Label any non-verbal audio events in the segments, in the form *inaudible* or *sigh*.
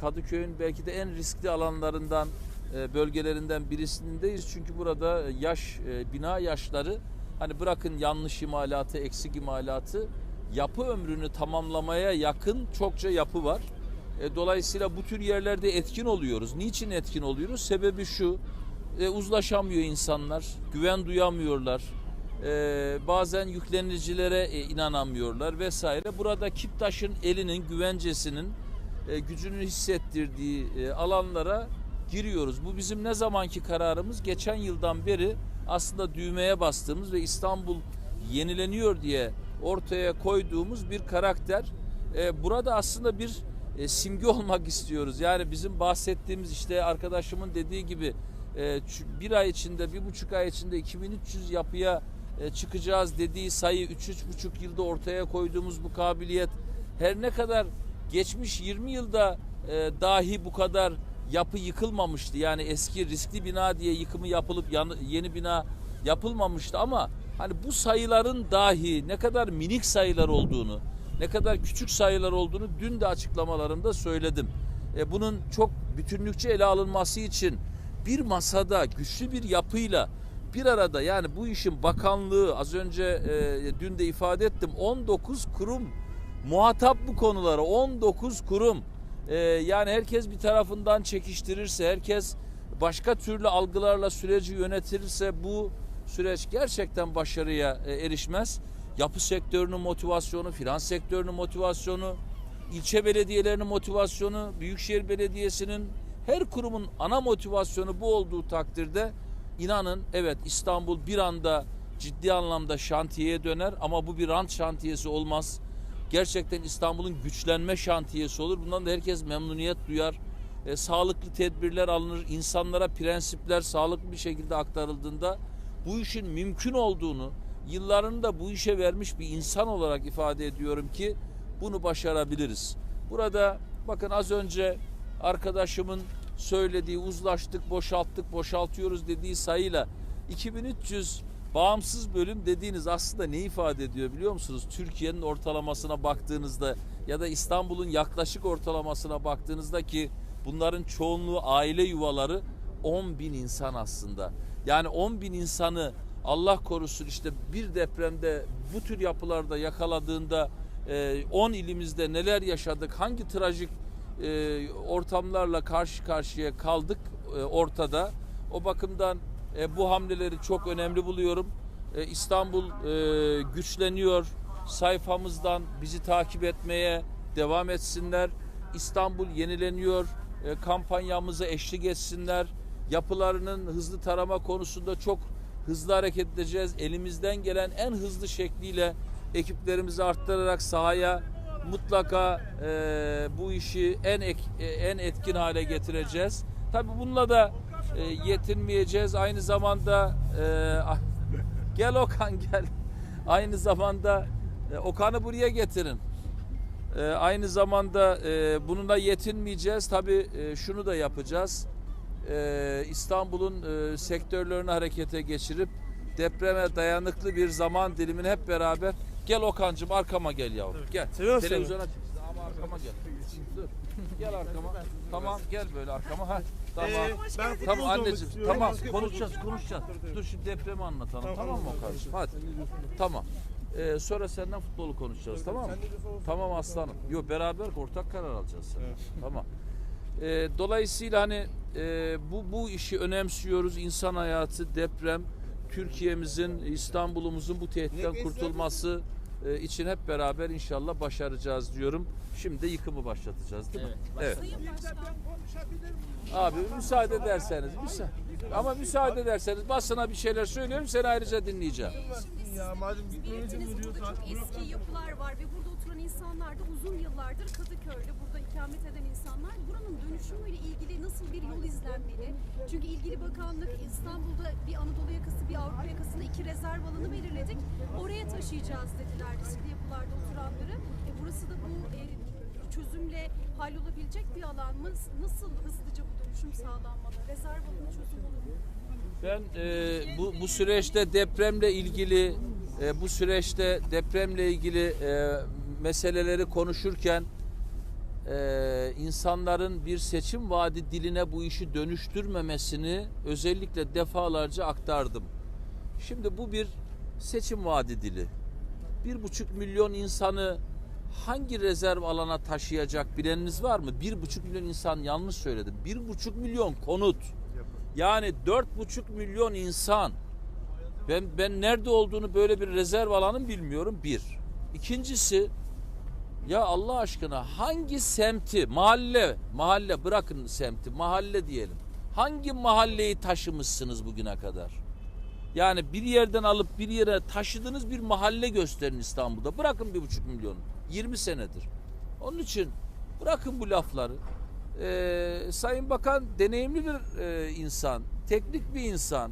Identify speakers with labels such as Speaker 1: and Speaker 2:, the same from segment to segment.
Speaker 1: Kadıköy'ün belki de en riskli alanlarından, e, bölgelerinden birisindeyiz. Çünkü burada yaş, e, bina yaşları hani bırakın yanlış imalatı, eksik imalatı yapı ömrünü tamamlamaya yakın çokça yapı var. E, Dolayısıyla bu tür yerlerde etkin oluyoruz. Niçin etkin oluyoruz? Sebebi şu, e, uzlaşamıyor insanlar, güven duyamıyorlar. E, bazen yüklenicilere e, inanamıyorlar vesaire. Burada Kiptaş'ın elinin güvencesinin e, gücünü hissettirdiği e, alanlara giriyoruz. Bu bizim ne zamanki kararımız? Geçen yıldan beri aslında düğmeye bastığımız ve İstanbul yenileniyor diye ortaya koyduğumuz bir karakter. E, burada aslında bir e, simge olmak istiyoruz. Yani bizim bahsettiğimiz işte arkadaşımın dediği gibi bir ay içinde, bir buçuk ay içinde 2300 yapıya çıkacağız dediği sayı 3-3,5 yılda ortaya koyduğumuz bu kabiliyet her ne kadar geçmiş 20 yılda e, dahi bu kadar yapı yıkılmamıştı. Yani eski riskli bina diye yıkımı yapılıp yan- yeni bina yapılmamıştı ama hani bu sayıların dahi ne kadar minik sayılar olduğunu, ne kadar küçük sayılar olduğunu dün de açıklamalarımda söyledim. E, bunun çok bütünlükçe ele alınması için bir masada güçlü bir yapıyla bir arada yani bu işin bakanlığı az önce e, dün de ifade ettim 19 kurum muhatap bu konulara 19 kurum Ee, yani herkes bir tarafından çekiştirirse herkes başka türlü algılarla süreci yönetirse bu süreç gerçekten başarıya e, erişmez. Yapı sektörünün motivasyonu, finans sektörünün motivasyonu, ilçe belediyelerinin motivasyonu, büyükşehir belediyesinin her kurumun ana motivasyonu bu olduğu takdirde inanın evet İstanbul bir anda ciddi anlamda şantiyeye döner ama bu bir rant şantiyesi olmaz. Gerçekten İstanbul'un güçlenme şantiyesi olur. Bundan da herkes memnuniyet duyar. E, sağlıklı tedbirler alınır. İnsanlara prensipler sağlıklı bir şekilde aktarıldığında bu işin mümkün olduğunu yıllarını da bu işe vermiş bir insan olarak ifade ediyorum ki bunu başarabiliriz. Burada bakın az önce arkadaşımın söylediği uzlaştık, boşalttık, boşaltıyoruz dediği sayıyla 2300 bağımsız bölüm dediğiniz aslında ne ifade ediyor biliyor musunuz? Türkiye'nin ortalamasına baktığınızda ya da İstanbul'un yaklaşık ortalamasına baktığınızda ki bunların çoğunluğu aile yuvaları 10 bin insan aslında. Yani 10 bin insanı Allah korusun işte bir depremde bu tür yapılarda yakaladığında e, 10 ilimizde neler yaşadık, hangi trajik e, ortamlarla karşı karşıya kaldık e, ortada. O bakımdan e, bu hamleleri çok önemli buluyorum. E, İstanbul e, güçleniyor. Sayfamızdan bizi takip etmeye devam etsinler. İstanbul yenileniyor. E, kampanyamıza eşlik etsinler. Yapılarının hızlı tarama konusunda çok hızlı hareket edeceğiz. Elimizden gelen en hızlı şekliyle ekiplerimizi arttırarak sahaya mutlaka e, bu işi en ek, e, en etkin hale getireceğiz. Tabii bununla da e, yetinmeyeceğiz. Aynı zamanda e, ah, gel Okan *laughs* gel. Aynı zamanda e, Okan'ı buraya getirin. E, aynı zamanda e, bununla yetinmeyeceğiz. Tabii e, şunu da yapacağız. E, İstanbul'un e, sektörlerini harekete geçirip depreme dayanıklı bir zaman dilimini hep beraber gel Okan'cığım arkama gel yavrum. Gel.
Speaker 2: Seviyorum.
Speaker 1: Televizyona. Ama arkama gel. Dur. Gel arkama. Tamam gel böyle arkama. Ha. Tamam.
Speaker 2: Ee, ben
Speaker 1: Tamam anneciğim. Tamam konuşacağız konuşacağız. Dur şimdi depremi anlatalım.
Speaker 2: Tamam,
Speaker 1: Tamam, mı kardeşim? Hadi. Tamam. Ee, sonra senden futbolu konuşacağız tamam mı? Tamam aslanım. Yok beraber ortak karar alacağız.
Speaker 2: Evet.
Speaker 1: Tamam. Ee, dolayısıyla hani e, bu bu işi önemsiyoruz. İnsan hayatı, deprem, Türkiye'mizin, İstanbul'umuzun bu tehditten kurtulması e, için hep beraber inşallah başaracağız diyorum. Şimdi de yıkımı başlatacağız değil mi? Evet. Abi müsaade ederseniz müsa ama müsaade ederseniz basına bir şeyler söylüyorum seni ayrıca dinleyeceğim.
Speaker 2: Ya madem gitmeye izin
Speaker 3: Belirtiniz burada
Speaker 2: veriyorsan
Speaker 3: çok eski yapılar var ve burada oturan insanlar da uzun yıllardır Kadıköy'de burada ikamet eden insanlar. Buranın dönüşümüyle ilgili nasıl bir yol izlenmeli? Çünkü ilgili bakanlık İstanbul'da bir Anadolu yakası bir Avrupa yakasında iki rezerv alanı belirledik. Oraya taşıyacağız dediler riskli yapılarda oturanları. E burası da bu e, çözümle hallolabilecek bir alan mı? Nasıl hızlıca bu dönüşüm sağlanmalı? Rezerv alanı çözüm olur?
Speaker 1: Ben e, bu bu süreçte depremle ilgili e, bu süreçte depremle ilgili e, meseleleri konuşurken e, insanların bir seçim vaadi diline bu işi dönüştürmemesini özellikle defalarca aktardım. Şimdi bu bir seçim vaadi dili. Bir buçuk milyon insanı hangi rezerv alana taşıyacak bileniniz var mı? Bir buçuk milyon insan yanlış söyledim. Bir buçuk milyon konut. Yani dört buçuk milyon insan. Ben, ben nerede olduğunu böyle bir rezerv alanın bilmiyorum bir. İkincisi ya Allah aşkına hangi semti mahalle mahalle bırakın semti mahalle diyelim. Hangi mahalleyi taşımışsınız bugüne kadar? Yani bir yerden alıp bir yere taşıdığınız bir mahalle gösterin İstanbul'da. Bırakın bir buçuk milyon. 20 senedir. Onun için bırakın bu lafları. Ee, Sayın Bakan deneyimli bir e, insan. Teknik bir insan.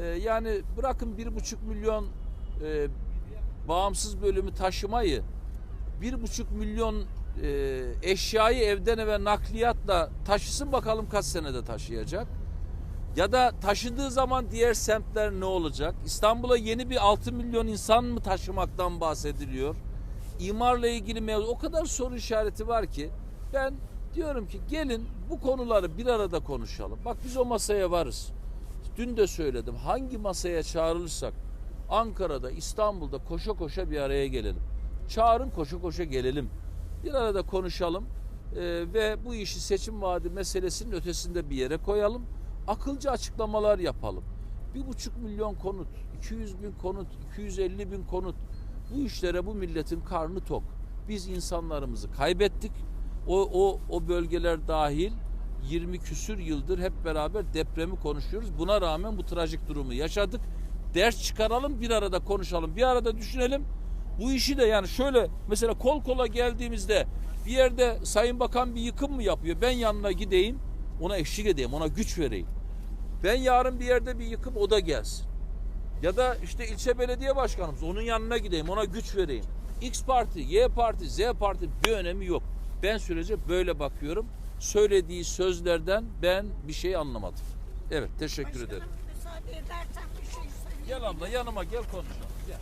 Speaker 1: Ee, yani bırakın bir buçuk milyon e, bağımsız bölümü taşımayı bir buçuk milyon e, eşyayı evden eve nakliyatla taşısın bakalım kaç senede taşıyacak. Ya da taşıdığı zaman diğer semtler ne olacak? İstanbul'a yeni bir 6 milyon insan mı taşımaktan bahsediliyor? İmarla ilgili mevzu o kadar soru işareti var ki ben diyorum ki gelin bu konuları bir arada konuşalım. Bak biz o masaya varız. Dün de söyledim hangi masaya çağrılırsak Ankara'da, İstanbul'da koşa koşa bir araya gelelim. Çağırın koşa koşa gelelim. Bir arada konuşalım Ee, ve bu işi seçim vaadi meselesinin ötesinde bir yere koyalım. Akılcı açıklamalar yapalım. Bir buçuk milyon konut, 200 bin konut, 250 bin konut. Bu işlere bu milletin karnı tok. Biz insanlarımızı kaybettik. O, o, o bölgeler dahil 20 küsür yıldır hep beraber depremi konuşuyoruz. Buna rağmen bu trajik durumu yaşadık. Ders çıkaralım, bir arada konuşalım, bir arada düşünelim. Bu işi de yani şöyle mesela kol kola geldiğimizde bir yerde Sayın Bakan bir yıkım mı yapıyor? Ben yanına gideyim, ona eşlik edeyim, ona güç vereyim. Ben yarın bir yerde bir yıkım o da gelsin. Ya da işte ilçe belediye başkanımız onun yanına gideyim, ona güç vereyim. X parti, Y parti, Z parti bir önemi yok. Ben sürece böyle bakıyorum. Söylediği sözlerden ben bir şey anlamadım. Evet, teşekkür ederim.
Speaker 4: Müsaade edersen bir şey söyleyeyim.
Speaker 1: Gel abla yanıma gel konuşalım. Gel.